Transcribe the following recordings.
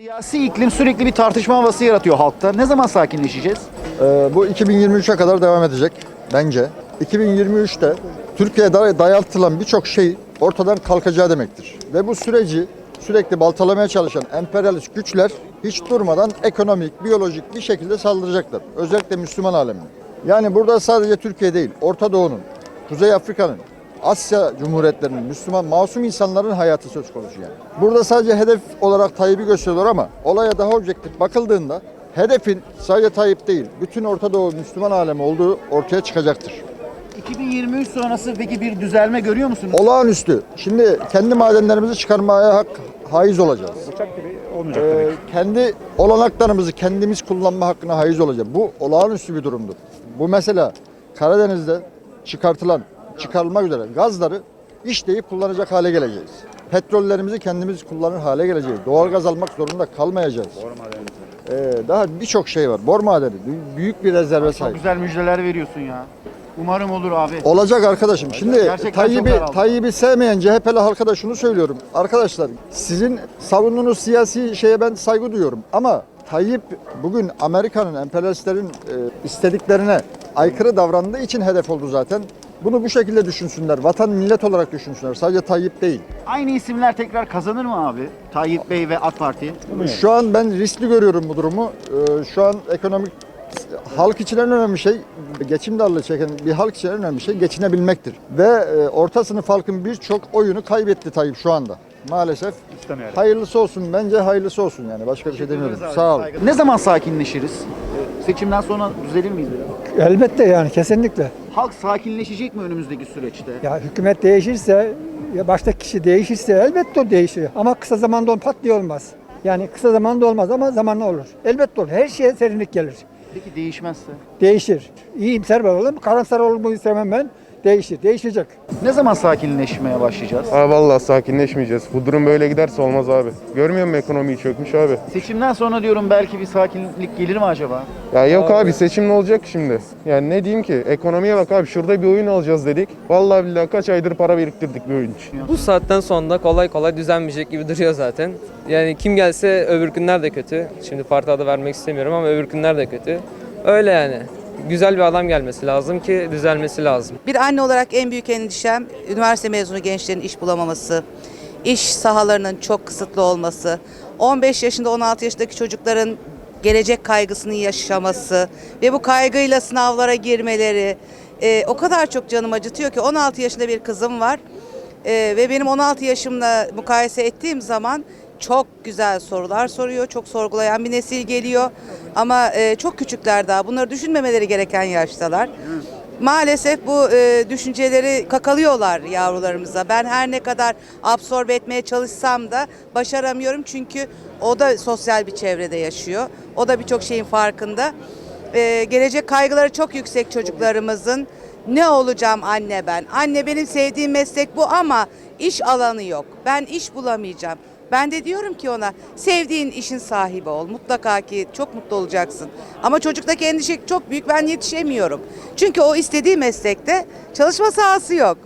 Siyasi iklim sürekli bir tartışma havası yaratıyor halkta. Ne zaman sakinleşeceğiz? Ee, bu 2023'e kadar devam edecek bence. 2023'te Türkiye'ye day- dayaltılan birçok şey ortadan kalkacağı demektir. Ve bu süreci sürekli baltalamaya çalışan emperyalist güçler hiç durmadan ekonomik, biyolojik bir şekilde saldıracaklar. Özellikle Müslüman alemine. Yani burada sadece Türkiye değil, Orta Doğu'nun, Kuzey Afrika'nın, Asya Cumhuriyetlerinin, Müslüman masum insanların hayatı söz konusu yani. Burada sadece hedef olarak Tayyip'i gösteriyorlar ama olaya daha objektif bakıldığında hedefin sadece Tayyip değil, bütün Orta Doğu Müslüman alemi olduğu ortaya çıkacaktır. 2023 sonrası peki bir düzelme görüyor musunuz? Olağanüstü. Şimdi kendi madenlerimizi çıkarmaya hak, haiz olacağız. Uçak gibi olmayacak Ee, demek. kendi olanaklarımızı kendimiz kullanma hakkına haiz olacağız. Bu olağanüstü bir durumdur. Bu mesela Karadeniz'de çıkartılan, çıkarılmak üzere gazları işleyip kullanacak hale geleceğiz. Petrollerimizi kendimiz kullanır hale geleceğiz. Doğalgaz almak zorunda kalmayacağız. Ee, daha birçok şey var. Bor madeni bü- büyük bir rezerve Çok sahip. güzel müjdeler veriyorsun ya. Umarım olur abi. Olacak arkadaşım. Şimdi Gerçekten çok Tayyip'i daraldı. Tayyip'i sevmeyen CHP'li halka da şunu söylüyorum. Arkadaşlar sizin savunduğunuz siyasi şeye ben saygı duyuyorum ama Tayyip bugün Amerika'nın emperyalistlerin e, istediklerine aykırı davrandığı için hedef oldu zaten. Bunu bu şekilde düşünsünler. Vatan millet olarak düşünsünler. Sadece Tayyip değil. Aynı isimler tekrar kazanır mı abi? Tayyip Bey ve AK Parti. Şu an ben riskli görüyorum bu durumu. Ee, Şu an ekonomik halk için en önemli şey geçim darlığı çeken bir halk için en önemli şey geçinebilmektir. Ve e, orta sınıf halkın birçok oyunu kaybetti Tayyip şu anda. Maalesef. İstemiyorum. Hayırlısı olsun. Bence hayırlısı olsun yani. Başka bir şey demiyorum. Sağ ol. Ne zaman sakinleşiriz? Seçimden sonra düzelir miyiz? Elbette yani kesinlikle. Halk sakinleşecek mi önümüzdeki süreçte? Ya hükümet değişirse, ya baştaki kişi değişirse elbette o değişir. Ama kısa zamanda pat diye olmaz. Yani kısa zamanda olmaz ama zamanla olur. Elbette olur. Her şeye serinlik gelir. Peki değişmezse? Değişir. İyimser olalım, karamsar olmayı istemem ben. Değişir, değişecek. Ne zaman sakinleşmeye başlayacağız? Abi vallahi sakinleşmeyeceğiz. Bu durum böyle giderse olmaz abi. Görmüyor musun ekonomiyi çökmüş abi? Seçimden sonra diyorum belki bir sakinlik gelir mi acaba? Ya yok abi seçim ne olacak şimdi? Yani ne diyeyim ki? Ekonomiye bak abi şurada bir oyun alacağız dedik. Vallahi billahi kaç aydır para biriktirdik bir oyun için. Bu saatten sonra kolay kolay düzenmeyecek gibi duruyor zaten. Yani kim gelse öbür günler de kötü. Şimdi parti adı vermek istemiyorum ama öbür günler de kötü. Öyle yani. Güzel bir adam gelmesi lazım ki düzelmesi lazım. Bir anne olarak en büyük endişem üniversite mezunu gençlerin iş bulamaması, iş sahalarının çok kısıtlı olması, 15 yaşında 16 yaşındaki çocukların gelecek kaygısını yaşaması ve bu kaygıyla sınavlara girmeleri e, o kadar çok canım acıtıyor ki 16 yaşında bir kızım var E, ve benim 16 yaşımla mukayese ettiğim zaman çok güzel sorular soruyor, çok sorgulayan bir nesil geliyor ama e, çok küçükler daha bunları düşünmemeleri gereken yaştalar. Maalesef bu e, düşünceleri kakalıyorlar yavrularımıza. Ben her ne kadar absorbe etmeye çalışsam da başaramıyorum çünkü o da sosyal bir çevrede yaşıyor. O da birçok şeyin farkında. E, gelecek kaygıları çok yüksek çocuklarımızın. Ne olacağım anne ben? Anne benim sevdiğim meslek bu ama iş alanı yok. Ben iş bulamayacağım. Ben de diyorum ki ona sevdiğin işin sahibi ol. Mutlaka ki çok mutlu olacaksın. Ama çocuktaki endişe çok büyük. Ben yetişemiyorum. Çünkü o istediği meslekte çalışma sahası yok.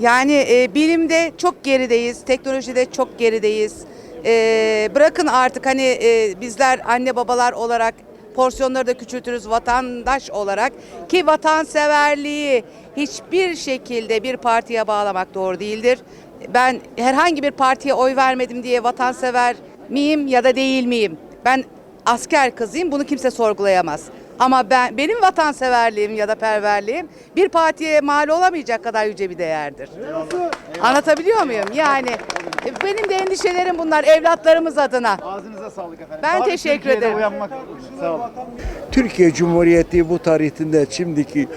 Yani e, bilimde çok gerideyiz, teknolojide çok gerideyiz. E, bırakın artık hani e, bizler anne babalar olarak porsiyonları da küçültürüz vatandaş olarak ki vatanseverliği hiçbir şekilde bir partiye bağlamak doğru değildir. Ben herhangi bir partiye oy vermedim diye vatansever miyim ya da değil miyim? Ben asker kızıyım bunu kimse sorgulayamaz. Ama ben benim vatanseverliğim ya da perverliğim bir partiye mal olamayacak kadar yüce bir değerdir. Anlatabiliyor muyum? Yani e, benim de endişelerim bunlar evlatlarımız adına. Ağzınıza sağlık efendim. Ben Abi, teşekkür Türkiye'de ederim. Uyanmak. Sağ olun. Türkiye Cumhuriyeti bu tarihinde şimdiki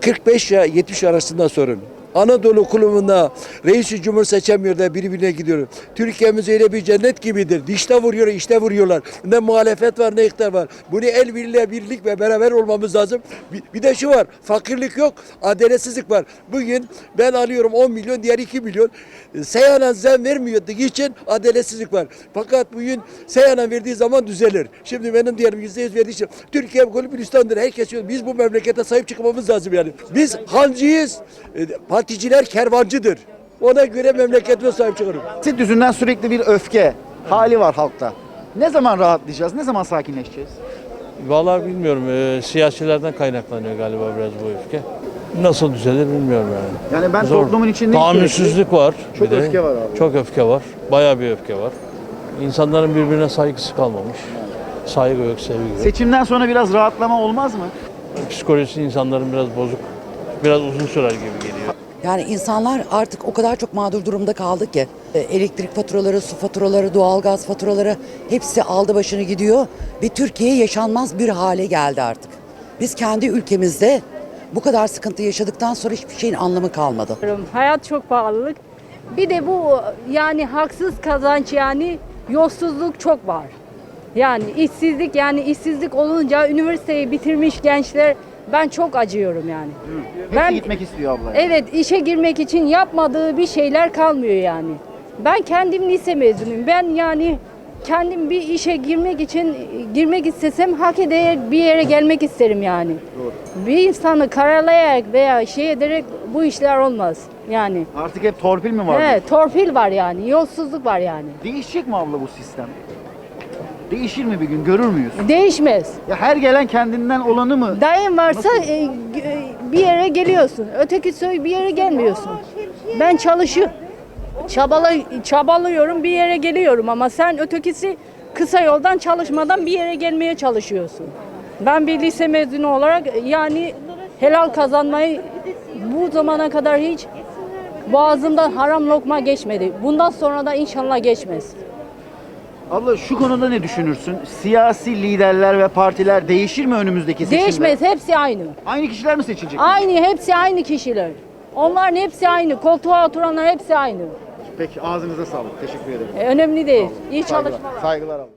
45 ile 70 arasında sorun. Anadolu kulübünde reisi cumhur seçemiyor da birbirine gidiyor. Türkiye'miz öyle bir cennet gibidir. Dişte vuruyor, işte vuruyorlar. Ne muhalefet var ne iktidar var. Bunu el birliğiyle birlik ve beraber olmamız lazım. Bir, bir de şu var, fakirlik yok, adaletsizlik var. Bugün ben alıyorum 10 milyon, diğer 2 milyon. Seyyanen zam vermiyordu için adaletsizlik var. Fakat bugün seyyanen verdiği zaman düzelir. Şimdi benim diyelim %100 verdiği için Türkiye kulüp Gülistan'dır. Herkes diyor. Biz bu memlekete sahip çıkmamız lazım yani. Biz hancıyız. e, Particiler kervancıdır. Ona göre memleketime sahip çıkarım. Siyaset yüzünden sürekli bir öfke, hali var halkta. Ne zaman rahatlayacağız? Ne zaman sakinleşeceğiz? Vallahi bilmiyorum. Ee, siyasilerden kaynaklanıyor galiba biraz bu öfke. Nasıl düzelir bilmiyorum yani. Yani ben Zor. toplumun içinde Tahammülsüzlük var. Çok bir de. öfke var abi. Çok öfke var. Bayağı bir öfke var. İnsanların birbirine saygısı kalmamış. Saygı yok, sevgi yok. Seçimden sonra biraz rahatlama olmaz mı? Psikolojisi insanların biraz bozuk. Biraz uzun sürer gibi geliyor. Yani insanlar artık o kadar çok mağdur durumda kaldı ki e, elektrik faturaları, su faturaları, doğalgaz faturaları hepsi aldı başını gidiyor ve Türkiye yaşanmaz bir hale geldi artık. Biz kendi ülkemizde bu kadar sıkıntı yaşadıktan sonra hiçbir şeyin anlamı kalmadı. Hayat çok pahalılık. Bir de bu yani haksız kazanç yani yolsuzluk çok var. Yani işsizlik yani işsizlik olunca üniversiteyi bitirmiş gençler ben çok acıyorum yani. Hepsi Ben- gitmek istiyor abla. Evet işe girmek için yapmadığı bir şeyler kalmıyor yani. Ben kendim lise mezunuyum. Ben yani kendim bir işe girmek için girmek istesem hak ederek bir yere gelmek isterim yani. Bir insanı karalayarak veya şey ederek bu işler olmaz yani. Artık hep torpil mi var? Evet, torpil var yani, yolsuzluk var yani. Değişecek mi abla bu sistem? Değişir mi bir gün? Görür müyüz? Değişmez. Ya her gelen kendinden olanı mı? Dayın varsa e, g- bir yere geliyorsun. Öteki soy bir yere gelmiyorsun. Ben çalışıyorum. Çabala, çabalıyorum bir yere geliyorum ama sen ötekisi kısa yoldan çalışmadan bir yere gelmeye çalışıyorsun. Ben bir lise mezunu olarak yani helal kazanmayı bu zamana kadar hiç boğazımdan haram lokma geçmedi. Bundan sonra da inşallah geçmez. Abla şu konuda ne düşünürsün? Siyasi liderler ve partiler değişir mi önümüzdeki seçimde? Değişmez hepsi aynı. Aynı kişiler mi seçilecek? Aynı hepsi aynı kişiler. Onların hepsi aynı. Koltuğa oturanlar hepsi aynı. Peki ağzınıza sağlık. Teşekkür ederim. E, önemli değil. İyi çalışmalar. Saygılar abla.